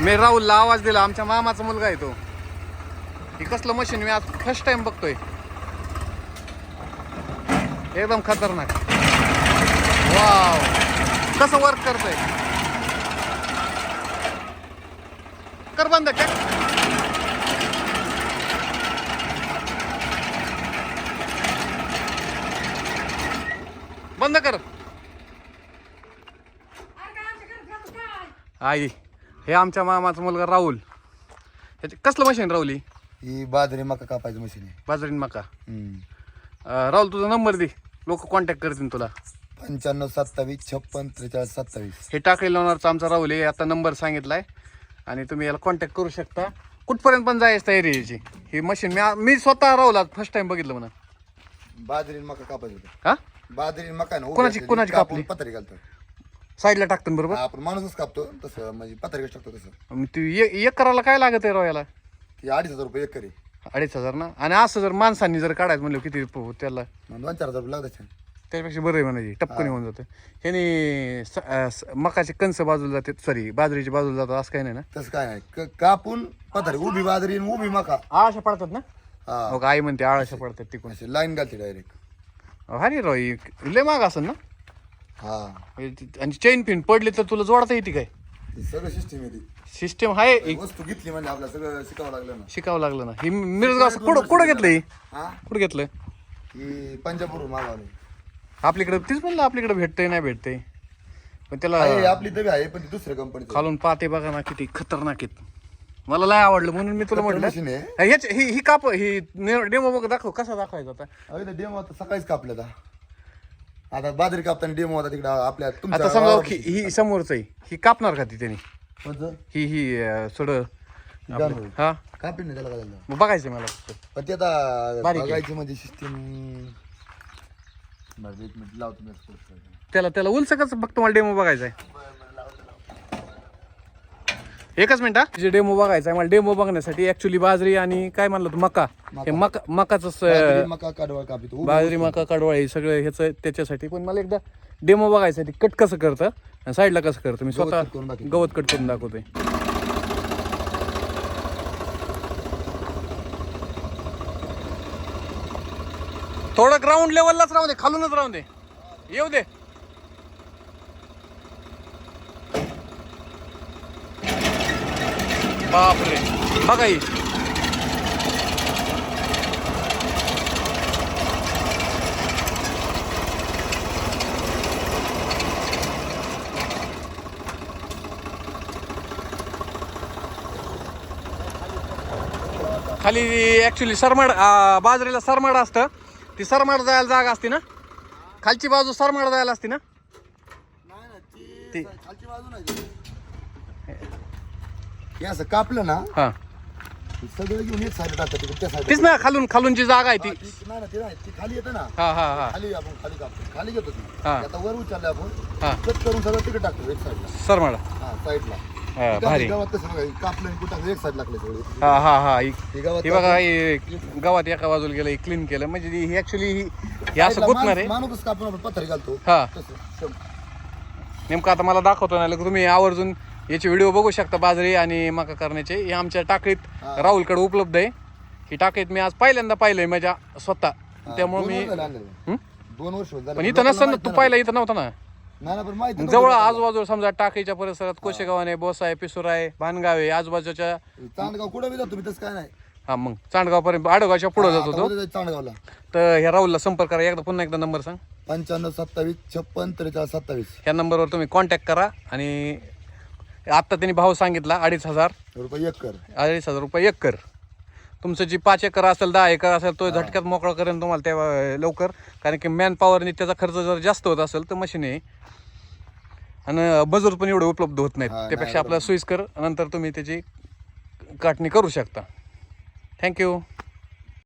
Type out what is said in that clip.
मी राहुलला आवाज दिला आमच्या मामाचा मुलगा आहे तो. हे कसलं मशीन मी आज फर्स्ट टाइम बघतोय. एकदम खतरनाक. वाव कसं वर्क करतोय? कर बंद काय बंद कर. आई. हे आमच्या मामाचा मुलगा राहुल. ह्याचे कसलं मशीन राहुल? ही बाजरी मका कापायची मशीन आहे. बाजरीन मका. हम्म. अं, राहुल तुझा नंबर दे. लोक कॉन्टॅक्ट करतील तुला. पंच्याण्णव सत्तावीस छप्पन त्रेचाळीस सत्तावीस. हे टाकळी लोणारचा आमचा राहुल आहे. आता नंबर सांगितलाय. आणि तुम्ही याला कॉन्टॅक्ट करू शकता. कुठपर्यंत पण जायचं तयारी आहे याची. ही मशीन मी मी स्वतः राहुल आज फर्स्ट टाइम बघितलं म्हणा बाजरी मका कापायचं होतं. हा? बाजरी मका ना कोणाची- कोणाची कापून कापली? पत्रे घालतो साईडला टाकतो बरोबर? आपण माणूसच कापतो. तसं म्हणजे पत्रे टाकतो तसं. मग तू एक एक करायला काय लागत आहे राव याला ती अडीच हजार रुपये एक करी अडीच हजार ना? आणि असं जर माणसांनी जर काढायचं म्हणलं किती प- त्याला? मग दोन चार हजार रुपये लागतात त्याच्यापेक्षा बरं आहे म्हणायची टपकन होऊन जातं. ह्याने स- अं, स- मकाचे कंस बाजूला जाते. सॉरी बाजरीची बाजूला जातात असं काही नाही ना? तसं काय नाही. क- कापून पत्रे उभी बाजरी आणि उभी मका. आळशा पडतात ना? हा. हो का, आई म्हणते आळशा पडतात तिकडून. अशी लाईन घालते डायरेक्ट राव ही लय माग असेल ना? हा. आणि चेन पिन पडली तर तुला जोडता येते काय? ती सगळं सिस्टीम आहे ती. सिस्टम आहे एक वस्तू घेतली म्हणजे आपल्याला सगळं शिकावं लागलं ना. शिकावं लागलं ना. ही मिरजगाव कुठं कुठं घेतलं ही हा? कुठं घेतलं ही पंजाबपूर मागवली. आपल्याकडं तीच म्हणलं आपल्याकडे भेटतंय नाही भेटतंय. पण त्याला आपली तरी आहे पण ती दुसऱ्या कंपनीची खालून पाते बघा ना किती खतरनाक आहेत. मला लय आवडलं म्हणून मी तुला म्हटलं. मशीन आहे. ह्याच ही ही काप ही डेमो बघ दाखव कसा दाखवायचा आता. अरे डेमो आता सकाळीच कापलं आता बाजरी कापताना डेमो होता तिकडं आपल्या आता समजा वावरात. ही ही समोरच आहे ही कापणार का ती त्यांनी कोणतं? ही ही जाणवलं. हा नाही त्याला काय झालं मग बघायचं मला फक्त. पण ते आता बारीक आहे. बघायची म्हणजे सिस्टीम बरं एक मिनिट लावतो मी करतो. त्याला त्याला उलसकच फक्त मला डेमो बघायचा आहे एकच मिनिट हा. जे डेमो बघायचा आहे. मला डेमो बघण्यासाठी ऍक्च्युली बाजरी आणि काय म्हणलं तू मका. हे मका मकाच बाजरी, मका कडवा कापी तो बाजरी मका कडवाळ हे सगळं ह्याचं त्याच्यासाठी. पण मला एकदा डेमो बघायसाठी कट कसं करतं? आणि साईडला कसं करतं? मी स्वतः cut करून दाखव. गवत कट करून दाखवतोय. थोडं ग्राउंड लेवललाच राहू दे. खालूनच राहू दे. येऊ दे. बापरे. बघा ही. खाली ऍक्च्युली सरमाड बाजरीला सरमाड असतं. ती सरमाड जायला जागा असते ना? खालची बाजू सरमाड जायला असते ना? ती खालची बाजू नाही ती. हे असं कापलं ना हा. हे सगळं घेऊन एक साईड टाकतात तिकडे त्या साईड तीच ना खालून खालून जी जागा आहे ती. नाही ना ती नाही ती खाली येतं ना. हा हा हा. खाली आपण खाली कापतो खाली घेतो ती. हा. आता वर उचललं आपण हा. कट करून सगळं तिकडे टाकतो एक साईडला सरमाड हा साईडला हा भारी. गावात कसं बघा कापलं आणि कुठं एक साईड लागले सगळे. हा हा हा ही हे गावात ही बघा हे गावात एका बाजूला गेलं क्लीन केलं. म्हणजे ही ऍक्च्युली हे असं साईडला गुतणार आहे. माणूस- माणूसच कापून आपण पत्थर घालतो. हा. तसं नेमकं आता मला दाखवतो ना तुम्ही आवर्जून याचे व्हिडिओ बघू शकता बाजरी आणि मका करण्याचे. हे आमच्या टाकळीत राहुलकडे उपलब्ध आहे. ही टाकळीत मी आज पहिल्यांदा पाहिलंय माझ्या स्वतः. त्यामुळे मी. हं? दोन वर्ष झाले. पण इथं नसतं ना तू पाहिला इथं नव्हता ना? नाही ना पण माहिती मग नव्हतं. जवळ आजूबाजूला समजा टाकीच्या परिसरात कोशेगाव आहे बोसा आहे पिसूर आहे भानगाव आहे. आजूबाजूच्या चांदगाव कुठं बी जातो तुम्ही तसं काय नाही. हा मग चांडगाव पर्यंत आडगावच्या पुढे जात आता होतो उद्या जायचं चांदगावला? तर ह्या राहुलला संपर्क करा. एकदा पुन्हा एकदा नंबर सांग. पंच्याण्णव सत्तावीस छप्पन त्रेचाळीस सत्तावीस. ह्या नंबरवर तुम्ही कॉन्टॅक्ट करा आणि आत्ता त्यांनी भाव सांगितला अडीच हजार. रुपये एक कर अडीच हजार रुपये एकर. तुमचं जी पाच एकर असेल दहा एकर असेल तो झटक्यात मोकळा करेन तुम्हाला तेव्हा लवकर. कारण की मॅन पॉवरने त्याचा खर्च जर जास्त होत असेल तर मशीन आहे. आणि मजूर पण एवढे उपलब्ध होत नाहीत. नाही, त्यापेक्षा आपला सोयीस्कर नंतर तुम्ही त्याची काटणी करू शकता. थँक्यू